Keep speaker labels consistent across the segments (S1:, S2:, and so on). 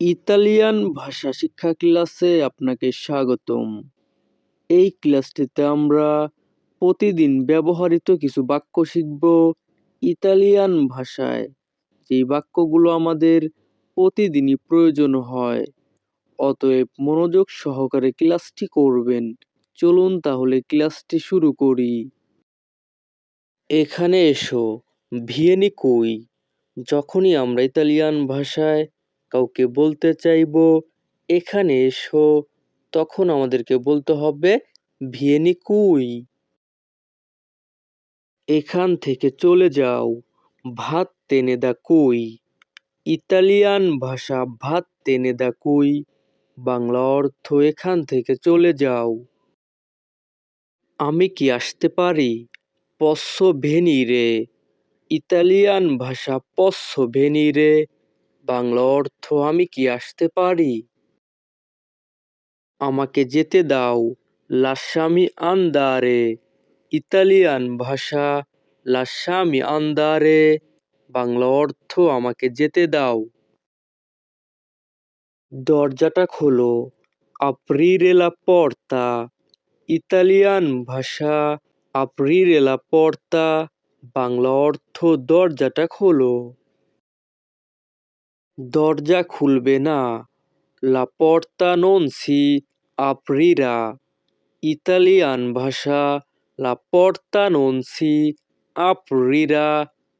S1: Italian ভাষা শিক্ষা ক্লাসে আপনাকে স্বাগতম। এই ক্লাসটিতে আমরা প্রতিদিন ব্যবহৃত কিছু বাক্য শিখব ইতালিয়ান ভাষায়। যেই বাক্যগুলো আমাদের প্রতিদিনই প্রয়োজন হয়, অতএব মনোযোগ সহকারে ক্লাসটি করবেন। চলুন তাহলে ক্লাসটি শুরু করি। এখানে এসো ভিয়েনি কই যখনই আমরা ইতালিয়ান ভাষায় কাউকে বলতে চাইব, এখানে এসো। তখন আমাদেরকে বলতে হবে, ভিয়েনি কুই। এখান থেকে চলে যাও, ভাত টেনে দা কুই। ইতালিয়ান ভাষা, ভাত টেনে দা কুই। বাংলা অর্থ, এখান থেকে চলে যাও। আমি কি আসতে পারি? পস্য ভেনিরে। ইতালিয়ান ভাষা পস্য ভেনিরে। বাংলা অর্থ আমি কি আসতে পারি? আমাকে যেতে দাও লাস্বামি আন্দারে। ইতালিয়ান ভাষা লাস্বামি আন্দারে। বাংলা অর্থ আমাকে যেতে দাও। দরজাটা খোলো আপ্রিরে লা পর্তা। ইতালিয়ান ভাষা আপ্রিরে লা পর্তা। বাংলা অর্থ দরজাটা খোলো। দরজা খুলবে না। লা পর্তা নন সি আপ্রিরা, ইতালিয়ান ভাষা লা পর্তা নন সি আপ্রিরা,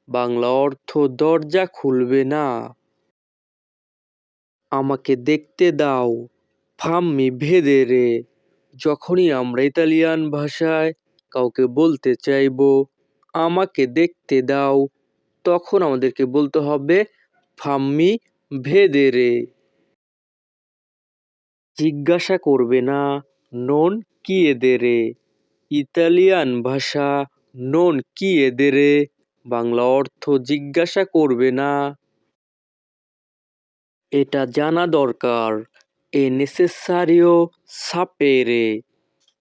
S1: বাংলা অর্থ দরজা খুলবে না। আমাকে দেখতে দাও, ফাম্মি ভেদেরে যখনই আমরা ইতালিয়ান ভাষায় কাউকে বলতে চাইব, আমাকে দেখতে দাও, তখন আমাদেরকে বলতে হবে ফাম্মি ভেদেরে জিজ্ঞাসা করবে না, নন কি এদেরে ইতালিয়ান ভাষা, নন কি এদেরে বাংলা অর্থ জিজ্ঞাসা করবে না। এটা জানা দরকার, এ নেসেসারিও সাপেরে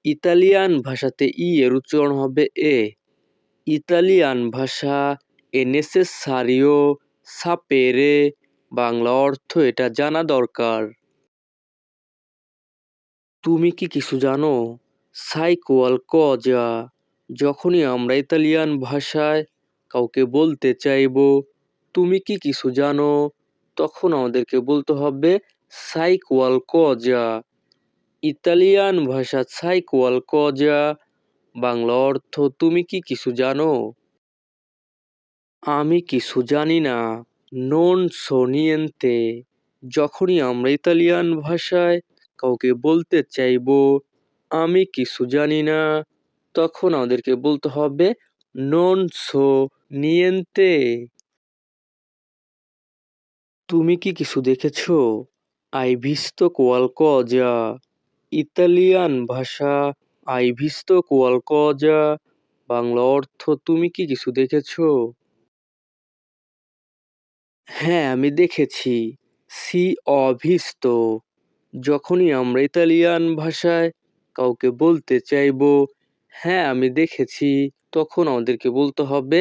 S1: ইতালিয়ান ভাষাতে ই এর উচ্চারণ হবে এ। ইতালিয়ান ভাষা, এ নেসেসারিও সাপেরে বাংলা অর্থ এটা জানা দরকার। তুমি কি কিছু জানো? সাইকোয়াল কজা যখনই আমরা ইতালিয়ান ভাষায় কাউকে বলতে চাইব, তুমি কি কিছু জানো? তখন আমাদেরকে বলতে হবে সাইকোয়াল কজা ইতালিয়ান ভাষা সাইকোয়াল কজা বাংলা অর্থ তুমি কি কিছু জানো? আমি কিছু জানি না। নন সোনিয়েন্তে যখনই আমরা ইতালিয়ান ভাষায় কাউকে বলতে চাইব, আমি কিছু জানি না। তখন আমাদেরকে বলতে হবে, নন সো নিয়েন্তে তুমি কি কিছু দেখেছ? আই ভিস্তো কোয়াল ইতালিয়ান ভাষা, আই ভিস্তো কোয়াল কজা বাংলা অর্থ তুমি কি কিছু দেখেছ? হ্যাঁ আমি দেখেছি। সি অভিস্ত যখনই আমরা ইতালিয়ান ভাষায় কাউকে বলতে চাইব হ্যাঁ আমি দেখেছি, তখন আমাদেরকে বলতে হবে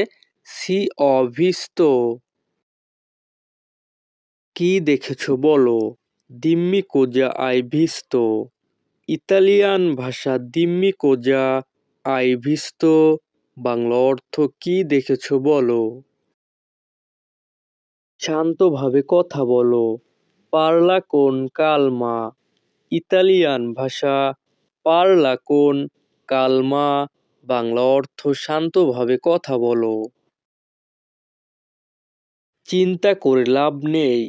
S1: সি অভিস্ত কি দেখেছ বলো? দিম্মি কোজা আই ইতালিয়ান ভাষা দিম্মি কোজা আই বাংলা অর্থ কি দেখেছ বলো? শান্তভাবে কথা বলো। পারলা কোন কালমা? ইতালিয়ান ভাষা। পারলা কোন কালমা? বাংলা অর্থ শান্তভাবে কথা বলো। চিন্তা করে লাভ নেই।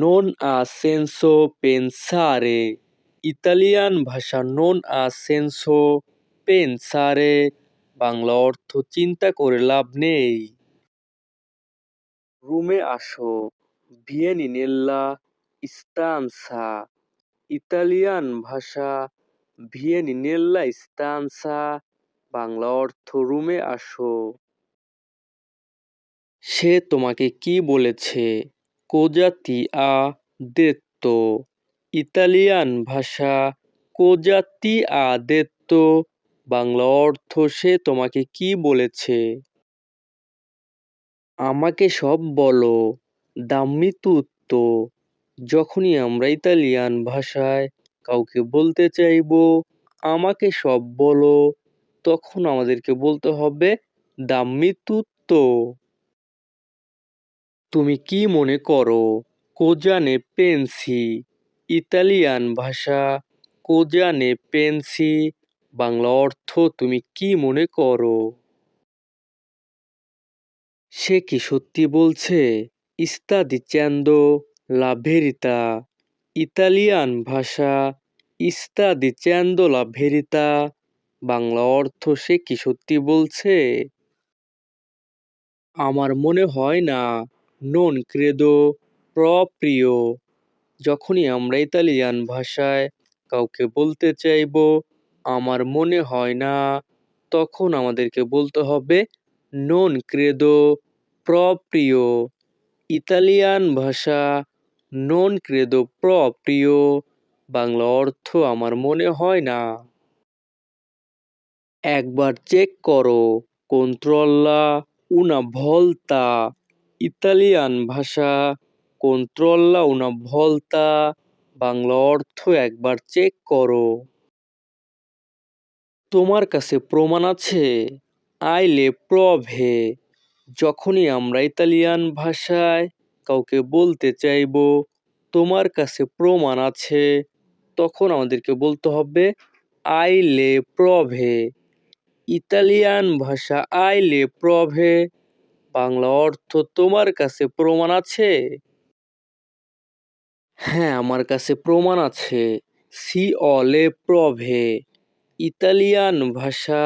S1: নন আ সেন্সো পেনসারে ইতালিয়ান ভাষা নন আ সেন্সো পেনসারে বাংলা অর্থ চিন্তা করে লাভ নেই। রুমে আসো। ভিয়েনি নেল্লা স্টানসা ইতালিয়ান ভাষা, ভিয়েনি নেল্লা স্টানসা বাংলা অর্থ রুমে আসো। সে তোমাকে কি বলেছে? কোজাতি আ দেত্তো। ইতালিয়ান ভাষা কোজাতি আ দেত্তো। বাংলা অর্থ সে তোমাকে কি বলেছে? আমাকে সব বলো, দাম্মি তুত্তো। যখনই আমরা ইতালিয়ান ভাষায় কাউকে বলতে চাইব, আমাকে সব বলো, তখন আমাদেরকে বলতে হবে, দাম্মি তুত্তো। তুমি কি মনে করো, কোজানে পেন্সি? ইতালিয়ান ভাষা, কোজানে পেন্সি। বাংলা অর্থ তুমি কি মনে করো? সে কি সত্যি বলছে? ইস্তা দিচ্যান্দো লা ভেরিতা ইতালিয়ান ভাষা, ইস্তা দিচ্যান্দো লা ভেরিতা বাংলা অর্থ সে কি সত্যি বলছে? আমার মনে হয় না। নন ক্রেদো প্রপ্রিয়। যখনই আমরা ইতালিয়ান ভাষায় কাউকে বলতে চাইব, আমার মনে হয় না, তখন আমাদেরকে বলতে হবে নন ক্রেদো প্রপ্রিয় ইতালিয়ান ভাষা নন ক্রেদো প্রপ্রিয় বাংলা অর্থ আমার মনে হয় না। একবার চেক করো। কন্ট্রোল্লা উনা ভলতা ইতালিয়ান ভাষা কন্ট্রোল্লা উনা ভলতা বাংলা অর্থ একবার চেক করো। তোমার কাছে প্রমাণ আছে? আইলে প্রভে। যখনই আমরা ইতালিয়ান ভাষায় কাউকে বলতে চাইব, তোমার কাছে প্রমাণ আছে, তখন আমাদেরকে বলতে হবে আইলে প্রভে। ইতালিয়ান ভাষা আইলে প্রভে, বাংলা অর্থ তোমার কাছে প্রমাণ আছে। হ্যাঁ আমার কাছে প্রমাণ আছে, সি অলে প্রভে। ইতালিয়ান ভাষা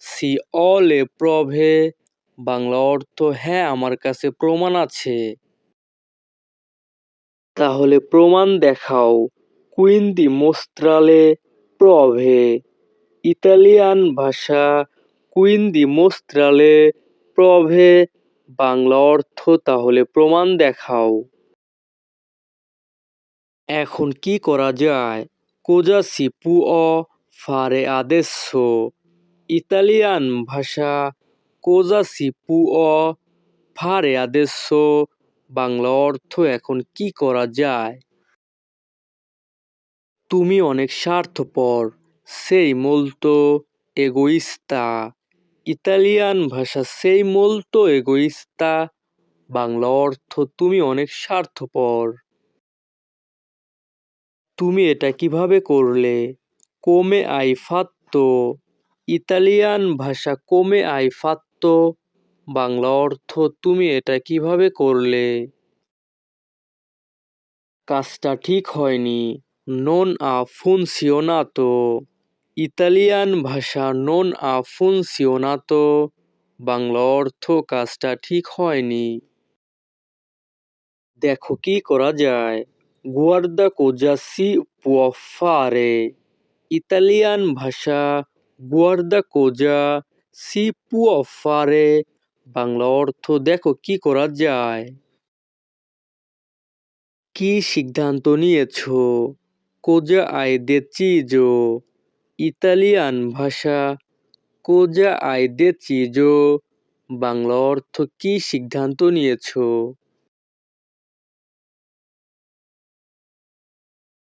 S1: সি অলে প্রভে, বাংলা অর্থ হ্যাঁ আমার কাছে প্রমাণ আছে। তাহলে প্রমাণ দেখাও। কুইন্দি মোস্ত্রালে প্রভে, ইতালিয়ান ভাষা কুইন্দি মোস্ত্রালে প্রভে, বাংলা অর্থ তাহলে প্রমাণ দেখাও। এখন কি করা যায়? কোজা অ ফারে আদেsso ইতালিয়ান ভাষা কোজা সিপু অ ফারে আদেsso বাংলা অর্থ এখন কি করা যায়? তুমি অনেক স্বার্থপর, সেই মোলতো এগোইস্তা। ইতালিয়ান ভাষা সেই মোলতো এগোইস্তা, বাংলা অর্থ তুমি অনেক স্বার্থপর। তুমি এটা কীভাবে করলে? কোমে আই ফাত্তো। ইতালিয়ান ভাষা কমে আই ফাত্তো। বাংলা অর্থ তুমি এটা কীভাবে করলে? কাজটা ঠিক হয়নি। নন আ ফুনসিওনাতো ইতালিয়ান ভাষা নন আ ফুনসিওনাতো বাংলা অর্থ কাজটা ঠিক হয়নি। দেখো কি করা যায়। গুয়ার্দা কোজা সি পুò fare ইতালিয়ান ভাষা গুয়ার্দা কোজা সি fare? বাংলা অর্থ দেখো কি করা যায়। কি সিদ্ধান্ত নিয়েছো? কোজা আই deciso? ইতালিয়ান ভাষা। কোজা আই deciso? বাংলা অর্থ কি সিদ্ধান্ত নিয়েছো?